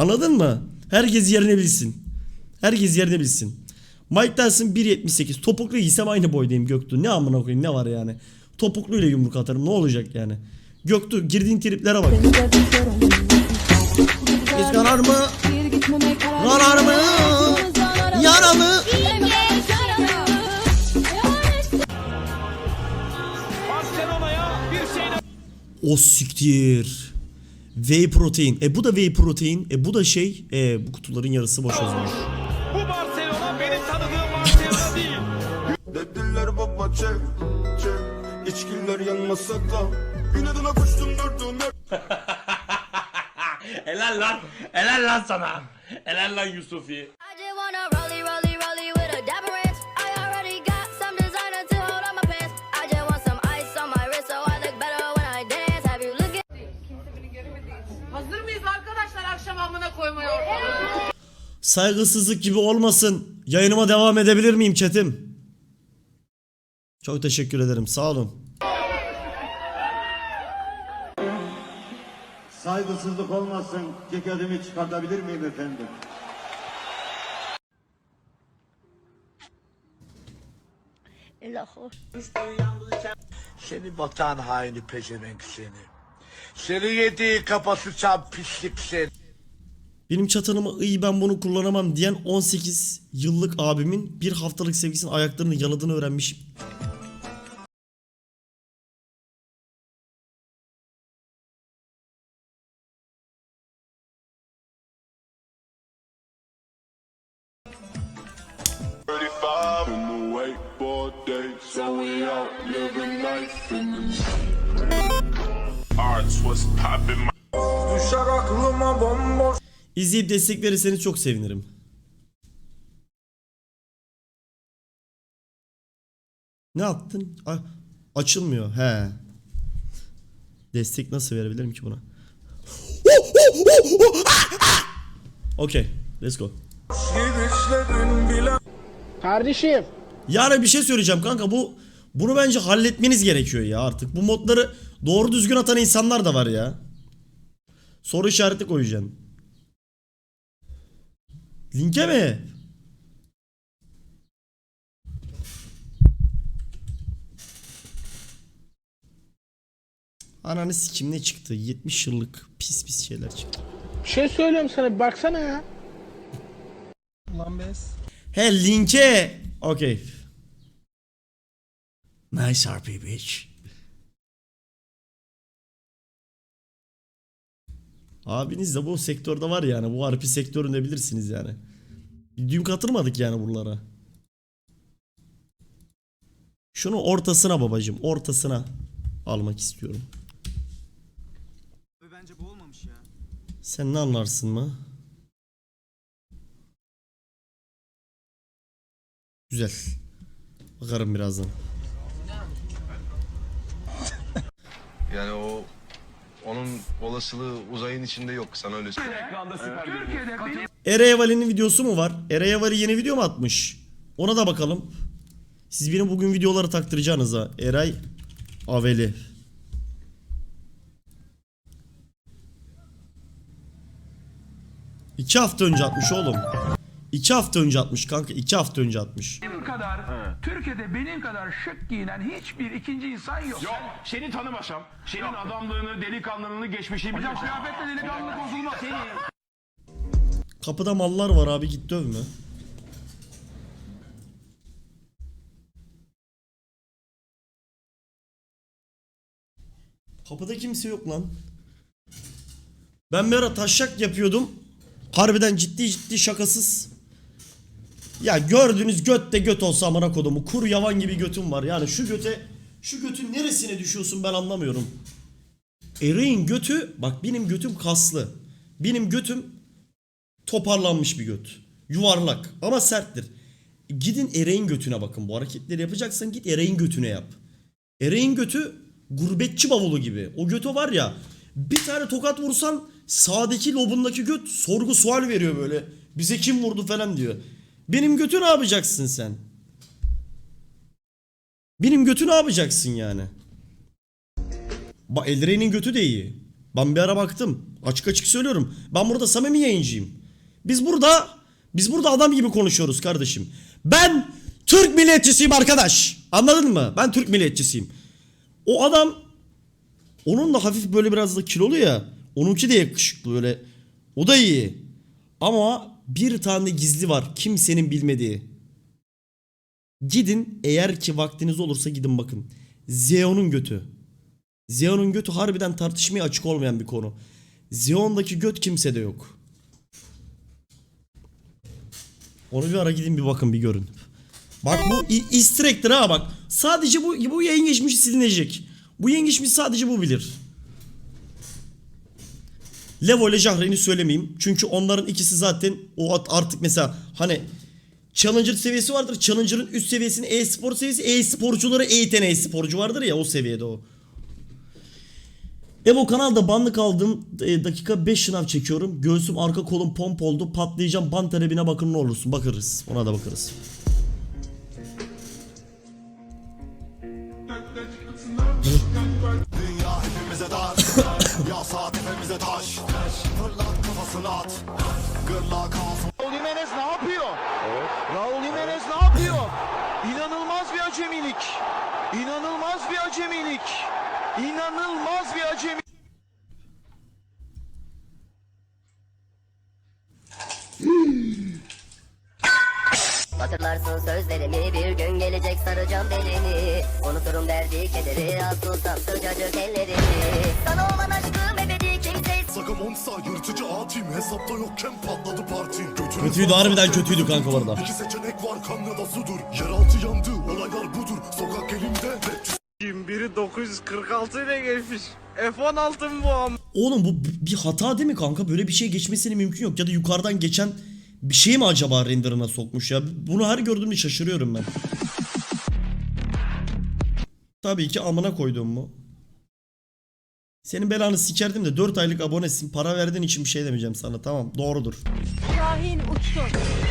Anladın mı? Herkes yerine bilsin. Herkes yerine bilsin. Mike Tyson 1.78. Topuklu giysem aynı boydayım Göktuğ. Ne amına koyayım ne var yani. Topukluyla yumruk atarım ne olacak yani. Göktuğ girdiğin triplere bak. Biz karar mı? Karar mı? Yara mı? Barcelona'ya bir şey O siktir. Whey protein. E bu da whey protein. E bu da şey. E bu kutuların yarısı boş o zaman. Bu Barcelona benim tanıdığım Barcelona değil. Dediler baba çek çek İçkiler yanmasa da İnadına koştum durdum yer Helal lan. Helal lan sana. Helal lan Yusufi. Koymaya ortalığı? Saygısızlık gibi olmasın. Yayınıma devam edebilir miyim chatim? Çok teşekkür ederim. Sağ olun. Saygısızlık olmasın. Ceketimi çıkartabilir miyim efendim? Seni vatan haini pezevenk seni. Seni yediği kafası çam pislik seni. Benim çatanıma iyi ben bunu kullanamam diyen 18 yıllık abimin bir haftalık sevgisinin ayaklarını yaladığını öğrenmişim. Düşer aklıma bomboş İzleyip destek verirseniz çok sevinirim. Ne yaptın? A- açılmıyor. He. Destek nasıl verebilirim ki buna? Okey. Let's go. Kardeşim. Yani bir şey söyleyeceğim kanka bu bunu bence halletmeniz gerekiyor ya artık. Bu modları doğru düzgün atan insanlar da var ya. Soru işareti koyacaksın. Linke mi? Ananı sikim ne çıktı? 70 yıllık pis pis şeyler çıktı. Bir şey söylüyorum sana bir baksana ya. He linke. Okey. Nice RP bitch. Abiniz de bu sektörde var yani. Bu RP sektöründe bilirsiniz yani. Dün katılmadık yani buralara. Şunu ortasına babacım. Ortasına almak istiyorum. Bence bu olmamış ya. Sen ne anlarsın mı? Güzel. Bakarım birazdan. Yani o onun olasılığı uzayın içinde yok sana öyle söyleyeyim. Eray Vali'nin videosu mu var? Eray Vali yeni video mu atmış? Ona da bakalım. Siz benim bugün videoları taktıracaksınız ha. Eray Aveli. İki hafta önce atmış oğlum. İki hafta önce atmış kanka. iki hafta önce atmış. Benim kadar, Türkiye'de benim kadar şık giyinen hiçbir ikinci insan yok. Yok seni tanımasam, senin adamlığını, delikanlılığını, geçmişini Hocam biliyorsam. kıyafetle delikanlı bozulmaz. Seni... Kapıda mallar var abi git dövme. Kapıda kimse yok lan. Ben bir ara taşak yapıyordum. Harbiden ciddi ciddi şakasız. Ya gördüğünüz göt de göt olsa amına kodumu. Kur yavan gibi götüm var. Yani şu göte şu götün neresine düşüyorsun ben anlamıyorum. Eray'in götü bak benim götüm kaslı. Benim götüm toparlanmış bir göt. Yuvarlak ama serttir. Gidin Eray'in götüne bakın. Bu hareketleri yapacaksan git Eray'in götüne yap. Eray'in götü gurbetçi bavulu gibi. O götü var ya bir tane tokat vursan sağdaki lobundaki göt sorgu sual veriyor böyle. Bize kim vurdu falan diyor. Benim götü ne yapacaksın sen? Benim götü ne yapacaksın yani? Bak Eldrain'in götü de iyi. Ben bir ara baktım. Açık açık söylüyorum. Ben burada samimi yayıncıyım. Biz burada biz burada adam gibi konuşuyoruz kardeşim. Ben Türk milliyetçisiyim arkadaş. Anladın mı? Ben Türk milliyetçisiyim. O adam onun da hafif böyle biraz da kilolu ya. Onunki de yakışıklı böyle. O da iyi. Ama bir tane gizli var. Kimsenin bilmediği. Gidin eğer ki vaktiniz olursa gidin bakın. Zeon'un götü. Zeon'un götü harbiden tartışmaya açık olmayan bir konu. Zeon'daki göt kimsede yok. Onu bir ara gidin bir bakın bir görün. Bak bu easter ha bak. Sadece bu bu yayın geçmişi silinecek. Bu yayın geçmişi sadece bu bilir. Levo ile Jahreyn'i söylemeyeyim. Çünkü onların ikisi zaten o artık mesela hani Challenger seviyesi vardır. Challenger'ın üst seviyesinin e-spor seviyesi. E-sporcuları eğiten e-sporcu vardır ya o seviyede o. Evo kanalda banlık aldım. E, dakika 5 şınav çekiyorum. Göğsüm arka kolum pomp oldu. Patlayacağım. Ban talebine bakın ne olursun. Bakarız. Ona da bakarız. Raul Jimenez ne yapıyor? İnanılmaz bir acemilik. İnanılmaz bir acemilik. İnanılmaz bir acemilik. Hatırlarsın sözlerimi bir gün gelecek saracağım belini Unuturum derdi kederi az tutsam sıcacık ellerini Sana olan ebedi Sakamonsa yırtıcı atim. Hesapta yokken patladı parti. Götünü Kötüydü harbiden kötüydü kanka bu arada. İki seçenek var kan ya da sudur. Yeraltı yandı olaylar budur. Sokak elimde Biri 946 ile geçmiş. F16 mı bu am? Oğlum bu bir hata değil mi kanka? Böyle bir şey geçmesine mümkün yok. Ya da yukarıdan geçen bir şey mi acaba renderına sokmuş ya? Bunu her gördüğümde şaşırıyorum ben. Tabii ki amına koyduğum mu? Senin belanı sikerdim de 4 aylık abonesin. Para verdiğin için bir şey demeyeceğim sana. Tamam doğrudur. Şahin uçtu.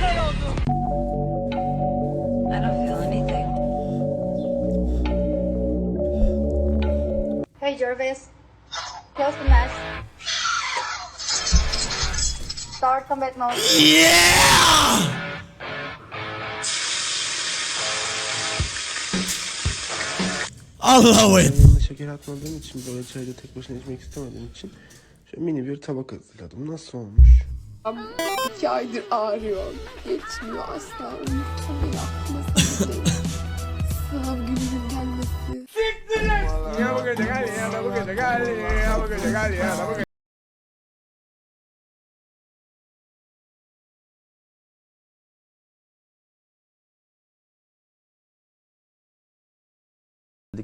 Kör oldu. I don't feel anything. Hey Jervis Close the mesh Start combat mode Allahu et. Şeker atmadığım için böyle çayda tek başına içmek istemediğim için şöyle mini bir tabak hazırladım. Nasıl olmuş? İki aydır ağrıyor. Geçmiyor asla. Bile aklıma sadece sınav gününün gelmesi.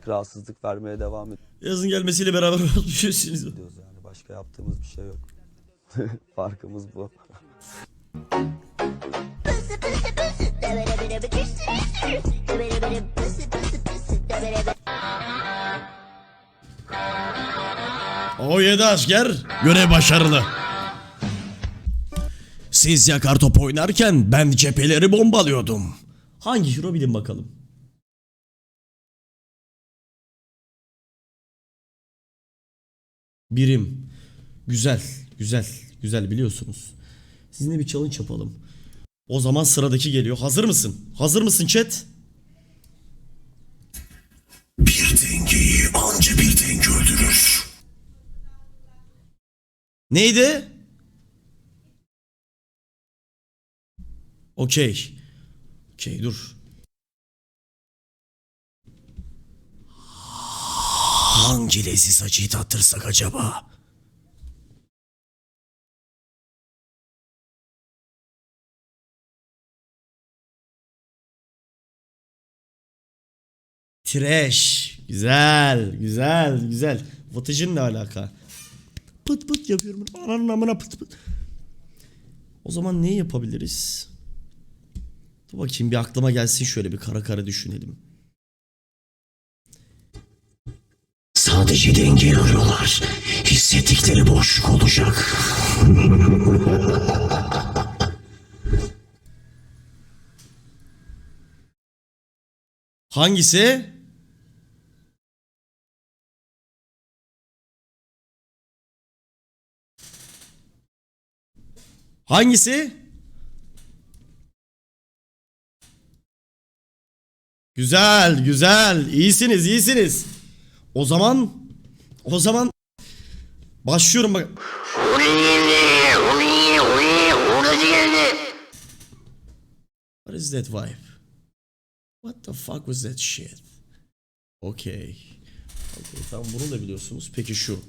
Rahatsızlık vermeye devam Yazın gelmesiyle beraber düşüyorsunuz. ediyoruz yani başka yaptığımız bir şey yok. Farkımız bu. O yedi asker görev başarılı. Siz yakar top oynarken ben cepheleri bombalıyordum. Hangi hero bilin bakalım. Birim. Güzel, güzel, güzel biliyorsunuz. Sizinle bir challenge yapalım. O zaman sıradaki geliyor. Hazır mısın? Hazır mısın chat? Bir dengeyi anca bir denge öldürür. Neydi? Okey. Okey dur. Hangi leziz acıyı tattırsak acaba? Trash. Güzel, güzel, güzel. Vıtıcın ne alaka? Pıt pıt yapıyorum. Ananın amına pıt pıt. O zaman ne yapabiliriz? Dur bakayım bir aklıma gelsin şöyle bir kara kara düşünelim. Sadece denge arıyorlar. Hissettikleri boşluk olacak. Hangisi? Hangisi? Güzel, güzel. İyisiniz, iyisiniz. O zaman o zaman başlıyorum bak. What is that vibe? What the fuck was that shit? Okay. Okay, tamam bunu da biliyorsunuz. Peki şu.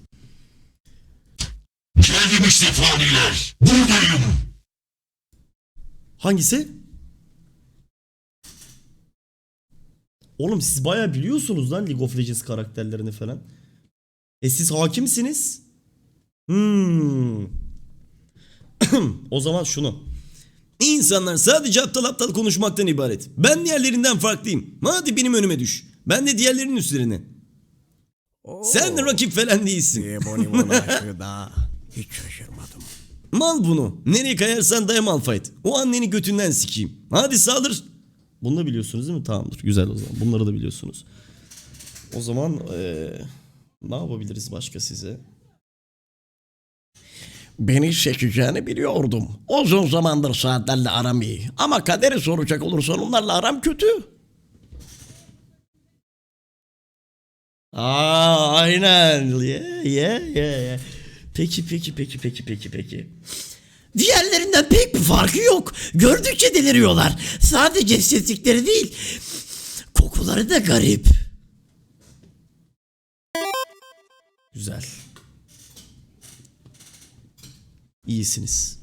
Hangisi? Oğlum siz bayağı biliyorsunuz lan League of Legends karakterlerini falan. E siz hakimsiniz. Hmm. o zaman şunu. İnsanlar sadece aptal aptal konuşmaktan ibaret. Ben diğerlerinden farklıyım. Hadi benim önüme düş. Ben de diğerlerinin üstlerine. Sen de rakip falan değilsin. Hiç şaşırmadım. Mal bunu. Nereye kayarsan daya Malphite. O anneni götünden sikeyim. Hadi saldır. Bunu da biliyorsunuz değil mi? Tamamdır. Güzel o zaman. Bunları da biliyorsunuz. O zaman eee, ne yapabiliriz başka size? Beni seçeceğini biliyordum. Uzun zamandır saatlerle aram iyi. Ama kaderi soracak olursan onlarla aram kötü. Aa aynen. Yeah, yeah, yeah, yeah. Peki peki peki peki peki peki. Diğerlerinden pek bir farkı yok. Gördükçe deliriyorlar. Sadece estetikleri değil, kokuları da garip. Güzel. İyisiniz.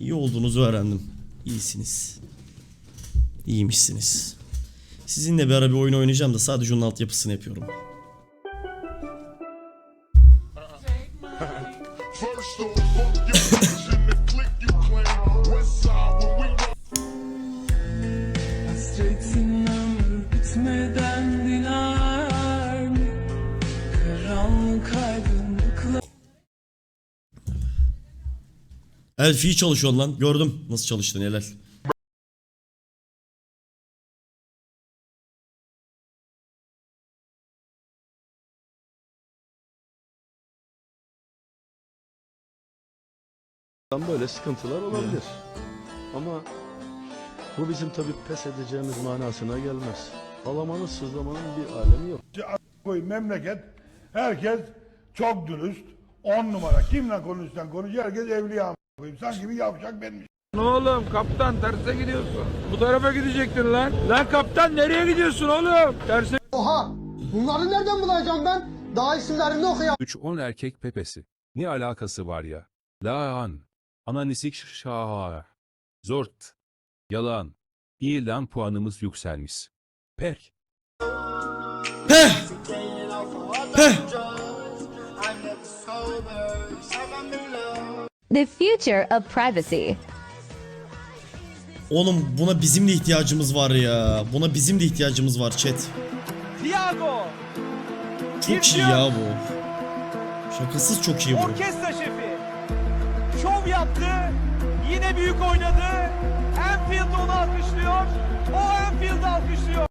İyi olduğunuzu öğrendim. İyisiniz. İyiymişsiniz. Sizinle bir ara bir oyun oynayacağım da sadece onun altyapısını yapıyorum. Elf iyi çalışıyorsun lan. Gördüm nasıl çalıştın helal. Böyle sıkıntılar olabilir. Ama bu bizim tabii pes edeceğimiz manasına gelmez. Ağlamanın sızlamanın bir alemi yok. memleket herkes çok dürüst. On numara. Kimle konuşsan konuş herkes evliya. Sanki bir yavşak benmiş. Oğlum kaptan terse gidiyorsun. Bu tarafa gidecektin lan. Lan kaptan nereye gidiyorsun oğlum? Terse Oha! Bunları nereden bulacağım ben? Daha isimlerini okuyamam. 3-10 erkek pepesi. Ne alakası var ya? Laan. Ananisik şaha. Zort. Yalan. İyi lan puanımız yükselmiş. Pek. Heh. Heh. The future of privacy. Oğlum buna bizim de ihtiyacımız var ya. Buna bizim de ihtiyacımız var chat. Tiago! Çok iyi ya bu. Şakasız çok iyi bu. Orkestra şefi. Şov yaptı. Yine büyük oynadı. Anfield onu alkışlıyor. O Anfield alkışlıyor.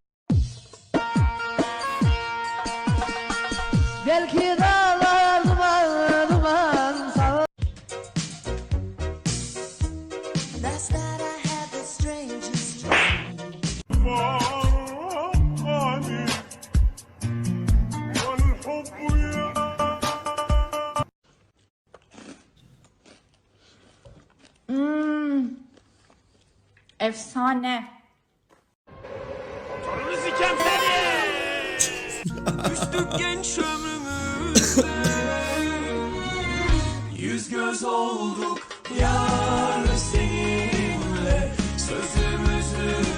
Efsane. sikem seni. Düştük genç ömrümüzde. Yüz göz olduk yar seninle. Sözümüzü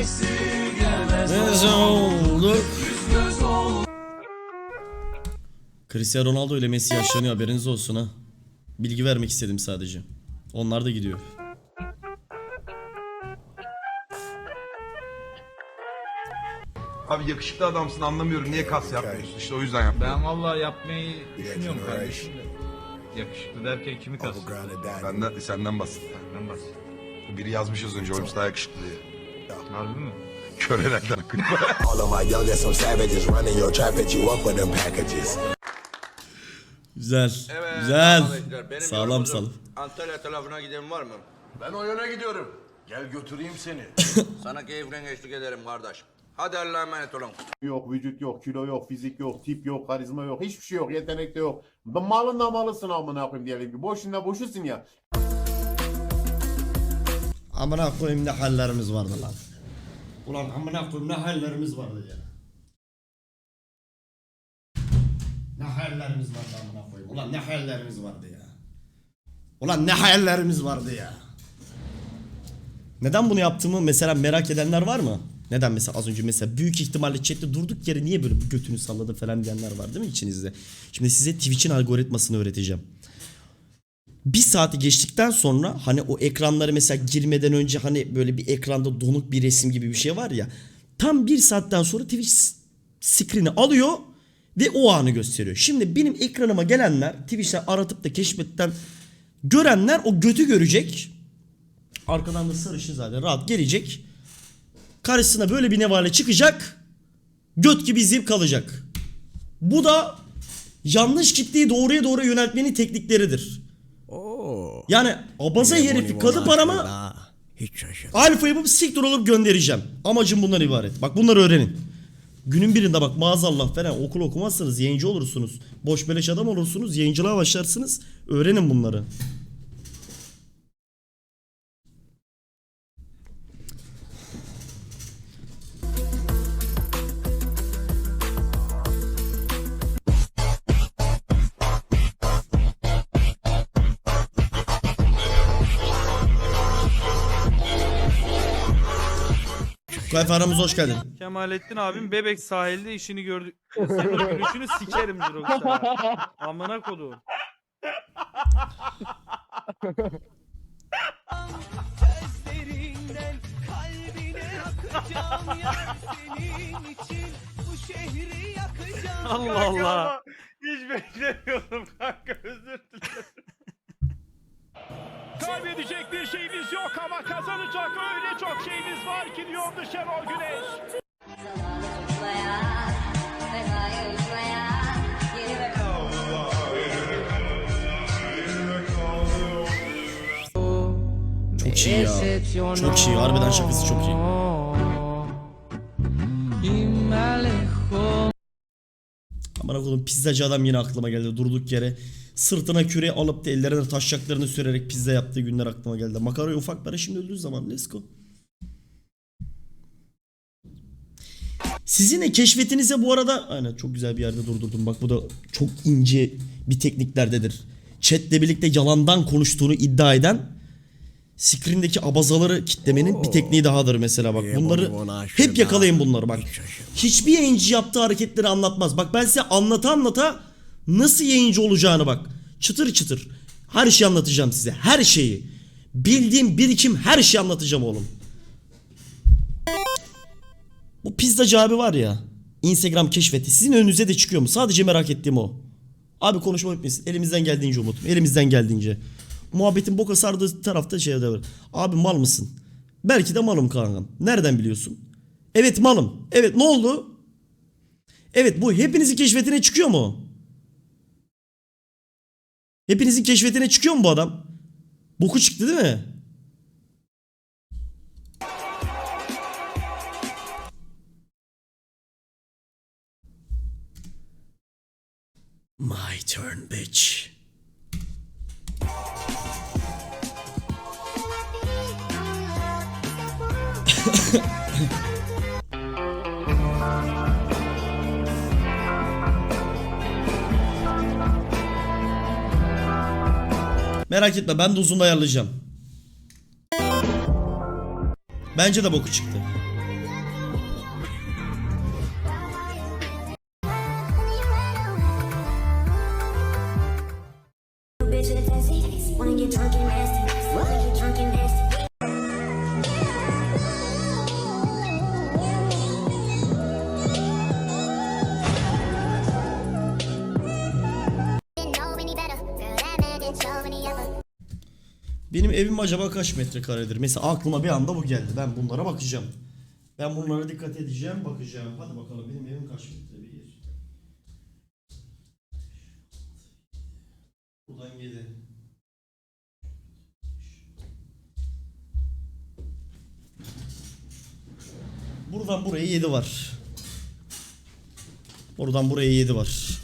esirgemez? Yüz göz olduk. Cristiano Ronaldo ile Messi yaşlanıyor haberiniz olsun ha. Bilgi vermek istedim sadece. Onlar da gidiyor. Abi yakışıklı adamsın anlamıyorum niye kas yapmıyorsun işte o yüzden yaptım. Ben vallahi yapmayı düşünüyorum kardeşim de. Yakışıklı derken kimi kastediyorsun? Ben de senden bahset. Ben bas. Biri yazmış az önce Holmes daha yakışıklı diye. Harbi mi? Kör herhalde. All of my youngest some savages running your trap at you up for them packages. Güzel. Evet, Güzel. Ahmetler, benim Sağlam yolumuzun. Antalya tarafına giden var mı? Ben o yöne gidiyorum. Gel götüreyim seni. Sana keyifle eşlik ederim kardeş. Hadi Allah'a emanet olun. Yok, vücut yok, kilo yok, fizik yok, tip yok, karizma yok, hiçbir şey yok, yetenek de yok. Malın da malısın amına koyayım diyelim ki. Boşuna boşusun ya. Amına koyayım ne hallerimiz vardı lan. Ulan amına koyayım ne hallerimiz vardı ya. Ne hayallerimiz vardı amına koyayım. Ulan ne hayallerimiz vardı ya. Ulan ne hayallerimiz vardı ya. Neden bunu yaptığımı mesela merak edenler var mı? Neden mesela az önce mesela büyük ihtimalle chatte durduk yere niye böyle bu götünü salladı falan diyenler var değil mi içinizde? Şimdi size Twitch'in algoritmasını öğreteceğim. Bir saati geçtikten sonra hani o ekranları mesela girmeden önce hani böyle bir ekranda donuk bir resim gibi bir şey var ya. Tam bir saatten sonra Twitch screen'i alıyor ve o anı gösteriyor. Şimdi benim ekranıma gelenler Twitch'ten aratıp da keşfetten görenler o götü görecek. Arkadan da sarışın zaten rahat gelecek. Karşısına böyle bir nevale çıkacak. Göt gibi izleyip kalacak. Bu da yanlış kitleyi doğruya doğru yöneltmenin teknikleridir. Yani abaza herifi kadı paramı Hiç şaşırdım. alfa yapıp siktir olup göndereceğim. Amacım bundan ibaret. Bak bunları öğrenin. Günün birinde bak maazallah falan okul okumazsınız yayıncı olursunuz. Boş beleş adam olursunuz yayıncılığa başlarsınız. Öğrenin bunları. Kayfa aramıza hoş geldin. Kemalettin abim bebek sahilde işini gördü. Senin o gülüşünü sikerim Jirox'a. Amına kodum. Allah Allah. Hiç beklemiyordum kanka çok şeyimiz var ki diyordu Şenol Güneş. Çok iyi ya. Çok iyi. Harbiden şakası çok iyi. Aman koydum pizzacı adam yine aklıma geldi durduk yere. Sırtına küre alıp da ellerine taşacaklarını sürerek pizza yaptığı günler aklıma geldi. Makarayı ufak para şimdi öldüğü zaman let's go. Sizin de keşfetinize bu arada aynen çok güzel bir yerde durdurdum. Bak bu da çok ince bir tekniklerdedir. Chat'le birlikte yalandan konuştuğunu iddia eden screen'deki abazaları kitlemenin bir tekniği dahadır mesela bak. Bunları hep yakalayın bunları bak. Hiçbir yayıncı yaptığı hareketleri anlatmaz. Bak ben size anlata anlata nasıl yayıncı olacağını bak. Çıtır çıtır. Her şeyi anlatacağım size. Her şeyi. Bildiğim birikim her şeyi anlatacağım oğlum. Bu pizzacı abi var ya. Instagram keşfetti. Sizin önünüze de çıkıyor mu? Sadece merak ettiğim o. Abi konuşma bitmesin. Elimizden geldiğince umutum. Elimizden geldiğince. Muhabbetin boka sardığı tarafta şey var. Abi mal mısın? Belki de malım kankam. Nereden biliyorsun? Evet malım. Evet ne oldu? Evet bu hepinizin keşfetine çıkıyor mu? Hepinizin keşfetine çıkıyor mu bu adam? Boku çıktı değil mi? My turn bitch. Merak etme ben de uzun ayarlayacağım. Bence de boku çıktı. Benim evim acaba kaç metrekaredir? Mesela aklıma bir anda bu geldi. Ben bunlara bakacağım. Ben bunlara dikkat edeceğim, bakacağım. Hadi bakalım benim evim kaç metre? Bir. Buradan 7. Buradan buraya 7 var. Buradan buraya 7 var.